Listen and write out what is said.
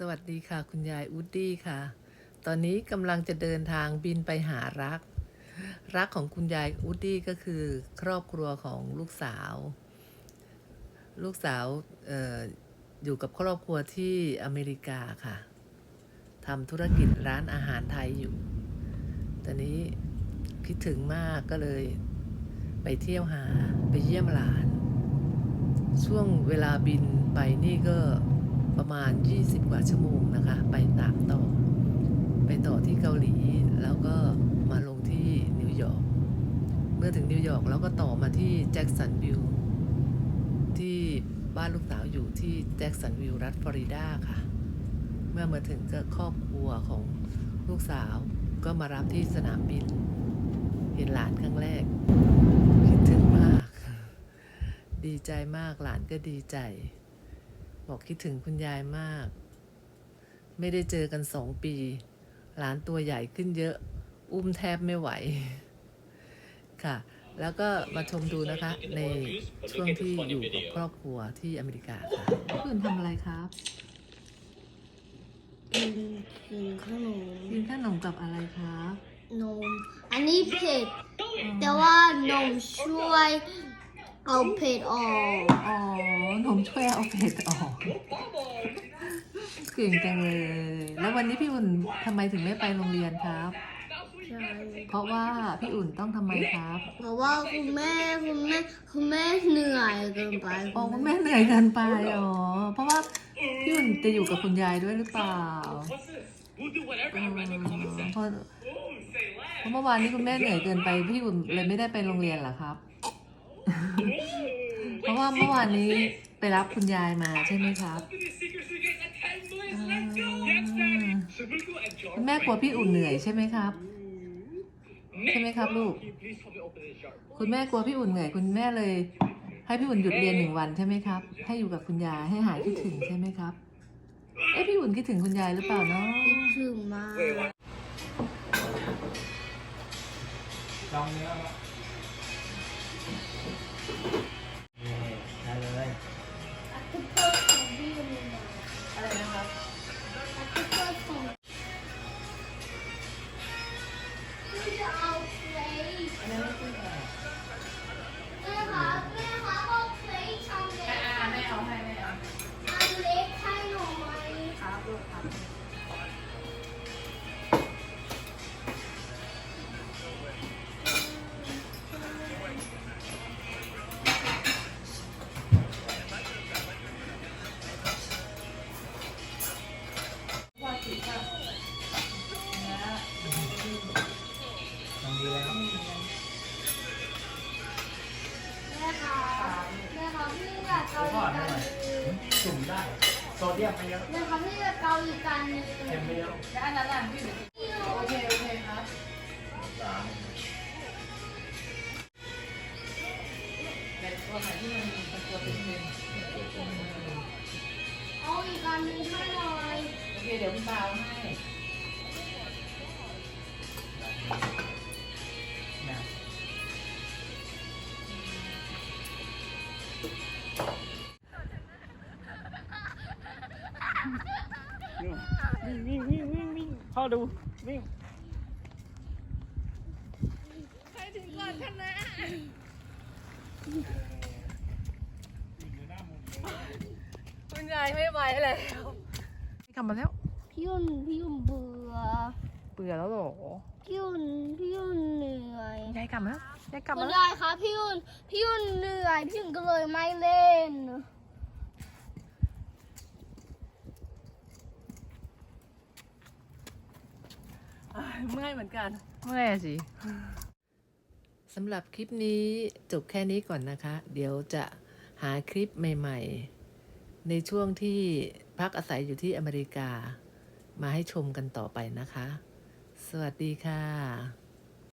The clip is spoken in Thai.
สวัสดีค่ะ คุณยายอูดดี้ค่ะ ตอนนี้กำลังจะเดินทางบินไปหารัก รักของคุณยายอูดดี้ก็คือ ครอบครัวของลูกสาว ลูกสาวอออยู่กับครอบครัวที่อเมริกาค่ะทำธุรกิจร้านอาหารไทยอยู่ ตอนนี้คิดถึงมากก็เลย ไปเที่ยวหาไปเยี่ยมหลาน ช่วงเวลาบินไปนี่ก็ ประมาณ 20 กว่าชั่วโมงนะคะ ไปตามต่อ ไปต่อที่เกาหลีแล้วก็มาลงที่นิวยอร์กเมื่อถึงนิวยอร์กแล้วก็ต่อมาที่แจ็คสันวิลที่บ้านลูกสาวอยู่ที่แจ็คสันวิลรัฐฟลอริดาค่ะ เมื่อมาถึงก็ครอบครัวของลูกสาวก็มารับที่สนามบิน เห็นหลานครั้งแรก คิดถึงมาก ดีใจมากหลานก็ดีใจ บอกคิดถึงคุณยายมาก ไม่ได้เจอกันสองปี หลานตัวใหญ่ขึ้นเยอะ อุ้มแทบไม่ไหว ค่ะ แล้วก็มาชมดูนะคะ ในช่วงที่อยู่กับครอบครัวที่อเมริกาค่ะคุณทำอะไรครับกินกินขนมกินขนมกับอะไรครับนม อันนี้เผ็ด แต่ว่านมช่วย เอาเผ็ดออก อ๋อนมช่วยเอาเผ็ดออก เก่งจังเลย แล้ววันนี้พี่อุ่นทำไมถึงไม่ไปโรงเรียนครับ ใช่ เพราะว่าพี่อุ่นต้องทำไมครับ เพราะว่าคุณแม่คุณแม่คุณแม่เหนื่อยเกินไปอ๋อคุณแม่เหนื่อยเกินไป อ๋อ เพราะว่าพี่อุ่นจะอยู่กับคุณยายด้วยหรือเปล่า We'll do whatever อื I ม read the concept. เพราะ Boom, say เพ less. ราะเมื่อวานนี้คุณแม่เหนื่อยเกินไป พี่อุ่นเลยไม่ได้ไปโรงเรียนเหรอครับ Ooh, เพราะว่าเมื่อวานนี้ไปรับคุณยายมาใช่ไหมครับ Open these secrets we get at 10 million. Let's go. Yes, Daddy. Sabuku and jar. คุณแม่กลัวพี่อุ่นเหนื่อยใช่ไหมครับใช่ไหมครับลูก Can you please help me open this jar? คุณแม่กลัวพี่อุ่นเหนื่อยคุณแม่เลย ให้พี่อุ่นหยุดเรียนหนึ่งวันใช่ไหมครับ ให้อยู่กับคุณยายให้หายคิดถึงใช่ไหมครับ เอ๊ะพี่อุ่นคิดถึงคุณยายหรือเปล่าเนาะคิดถึงมา พี่จ เดียมไม่เยอะแม่คะพี่อยาเกาอีกกันหนึ่งเค็มไม่เยอะแล้วอันนั้นล่ะพี่อุ่นโอเคโอเคครับสามต่ตัวไหนที่มันเป็นตัวเป็นเป็นเอาอีกอันหนึ่งให้หน่อยโอเคเดี๋ยวคุณตาเอาให้ วิ่งวิ่งวิ่งวิ่งวิ่งเข้าดูวิ่งคุณยายไม่ไหวแล้วกลับมาแล้วพี่ยุ่นพี่ยุ่นเบื่อเบื่อแล้วเหรอพี่ยุ่นพี่ยุ่นเหนื่อยยายกลับมาแล้วยายกลับคุมาณแล้วยายคะพี่ยุ่นพี่ยุ่นเหนื่อยพี่ยุ่นก็เลยไม่เล่น เมื่อยเหมือนกัน เมื่อยสิสำหรับคลิปนี้จบแค่นี้ก่อนนะคะ เดี๋ยวจะหาคลิปใหม่ ๆ ในช่วงที่พักอาศัยอยู่ที่อเมริกา มาให้ชมกันต่อไปนะคะ สวัสดีค่ะ